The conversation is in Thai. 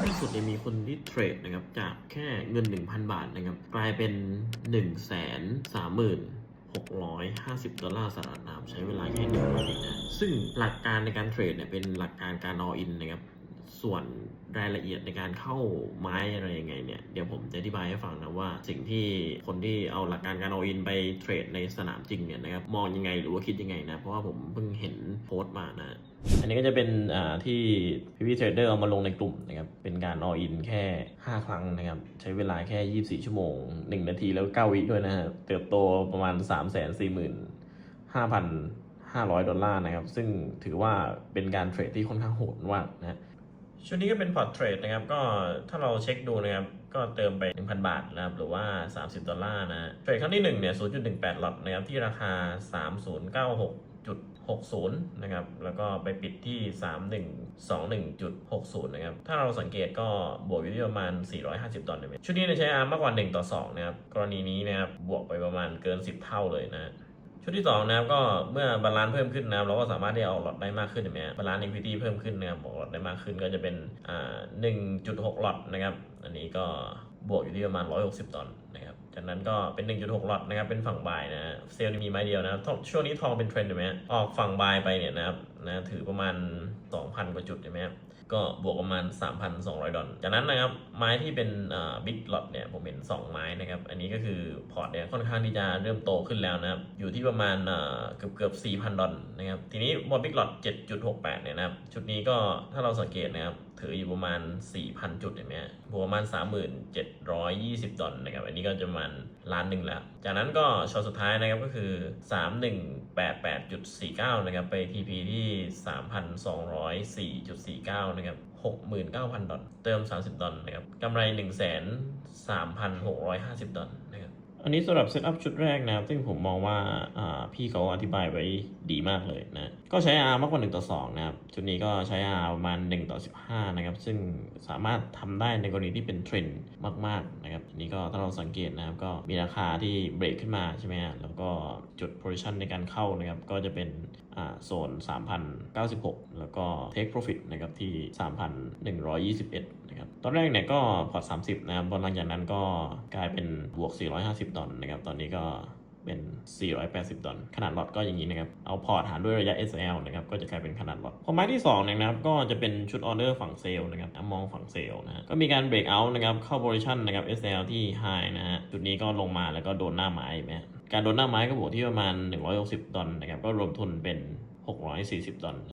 ล่าสุดเนี่ยมีคนที่เทรดนะครับจากแค่เงิน 1,000 บาทนะครับกลายเป็น 1 3 3 6 5 0 ดอลลาร์สหรัฐนะครับใช้เวลาแค่หนึ่งวันเองนะ ซึ่งหลักการในการเทรดเนี่ยเป็นหลักการการ all in นะครับ ส่วนรายละเอียดในการเข้าไม้อะไรยังไงเนี่ย เดี๋ยวผมจะอธิบายให้ฟังนะว่า สิ่งที่คนที่เอาหลักการการ all in ไปเทรดในสนามจริงเนี่ยนะครับมองยังไงหรือว่าคิดยังไงนะ เพราะว่าผมเพิ่งเห็นโพสต์มานะอันนี้ก็จะเป็นอ่าที่พี่พี่เทรดเดอร์เอามาลงในกลุ่มนะครับ เป็นการ all in แค่ 5 ครั้งนะครับ ใช้เวลาแค่ 24 ชั่วโมง 1 นาทีแล้ว 9 วิด้วยนะฮะเติบโตประมาณ 3 4 4 5 500 ดอลลาร์นะครับ ซึ่งถือว่าเป็นการเทรดที่ค่อนข้างโหดมากนะฮะ ชุดนี้ก็เป็นพอร์ตเทรดนะครับ ก็ถ้าเราเช็คดูนะครับ ก็เติมไป 1,000 บาทนะครับ หรือว่า 30 ดอลลาร์นะเทรดครั้งที่ 1 เนี่ย 0.18 หลอตนะครับ ที่ราคา 3096.60 นะครับ แล้วก็ไปปิดที่ 3121.60 นะครับ ถ้าเราสังเกตก็บวกอยู่ที่ประมาณ 450 ดอลลาร์ชุดนี้ใช้อาร์มากกว่า 1 ต่อ 2 นะครับ กรณีนี้นะครับ บวกไปประมาณเกิน 10 เท่าเลยนะ ชุดที่2นะครับก็เมื่อบาลานซ์เพิ่มขึ้นนะครับเราก็สามารถที่จะเอาหลอดได้มากขึ้นใช่ไหมบาลานซ์ equity เพิ่มขึ้นนะครับบอกหลอดได้มากขึ้นก็จะเป็นอ่า1.6หลอดนะครับ อันนี้ก็บวกอยู่ที่ประมาณ 160 ตอนนะครับ จากนั้นก็เป็น 1.6 หลอดนะครับ เป็นฝั่งบายนะเซลล์นี่มีไม้เดียวนะช่วงนี้ทองเป็นเทรนด์เห็นไหมออกฝั่งบายไปเนี่ยนะครับนะถือประมาณ 2,000 กว่าจุดเห็นไหมครับก็บวกประมาณ 3,200 ดอลจากนั้นนะครับ ไม้ที่เป็นบิ๊กล็อตเนี่ยผมเห็น 2 ไม้นะครับ อันนี้ก็คือพอร์ตเนี่ยค่อนข้างที่จะเริ่มโตขึ้นแล้วนะครับ อยู่ที่ประมาณเอ่อเกือบเกือบ4,000 ดอลนะครับ ทีนี้บอลบิ๊กล็อต7.68 เนี่ยนะครับ ชุดนี้ก็ถ้าเราสังเกตนะครับ ถืออยู่ประมาณ 4,000 จุดเห็นไหมบวกประมาณ 3,720 ดอลนะครับ อันนี้ก็จะมาณล้านหนึ่งแล้ว จากนั้นก็ช็อตสุดท้ายนะครับก็คือ 3188.49 นะครับ ไป TP ที่ 3,204.49 นะครับ 69,000 ดอลเติม 30 ดอลนะครับกำไร 1,3,650 ดอล อันนี้สำหรับเซตอัพชุดแรกนะครับ ซึ่งผมมองว่าพี่เขาอธิบายไว้ดีมากเลยนะ ก็ใช้ R มากกว่า 1 ต่อ 2 นะครับ ชุดนี้ก็ใช้ R ประมาณ 1 ต่อ 15 นะครับ ซึ่งสามารถทำได้ในกรณีที่เป็นเทรนด์มาก ๆ นะครับนี้ก็ถ้าเราสังเกตนะครับ ก็มีราคาที่เบรกขึ้นมาใช่ไหมฮะแล้วก็จุด position ในการเข้านะครับ ก็จะเป็นอ่าโซน 3,096 แล้วก็ take profit นะครับที่ 3,121 นะครับตอนแรกเนี่ยก็พอร์ต30 นะครับพอหลังจากนั้นก็กลายเป็นบวก 450 ดอลลาร์นะครับ ตอนนี้ก็เป็น 480 ดอลขนาดลอตก็อย่างนี้นะครับ เอาพอร์ตหารด้วยระยะ SL นะครับ ก็จะกลายเป็นขนาดลอตพอไม้ที่2นะครับ ก็จะเป็นชุดออเดอร์ฝั่งเซลล์นะครับมองฝั่งเซลล์นะฮะก็มีการเบรกเอาท์นะครับ เข้า position นะครับ SL ที่ high นะฮะ จุดนี้ก็ลงมาแล้วก็โดนหน้าไม้ไหมการโดนหน้าไม้ก็บวกที่ประมาณ 160 ดอลนะครับ ก็รวมทุนเป็น 640 ดอล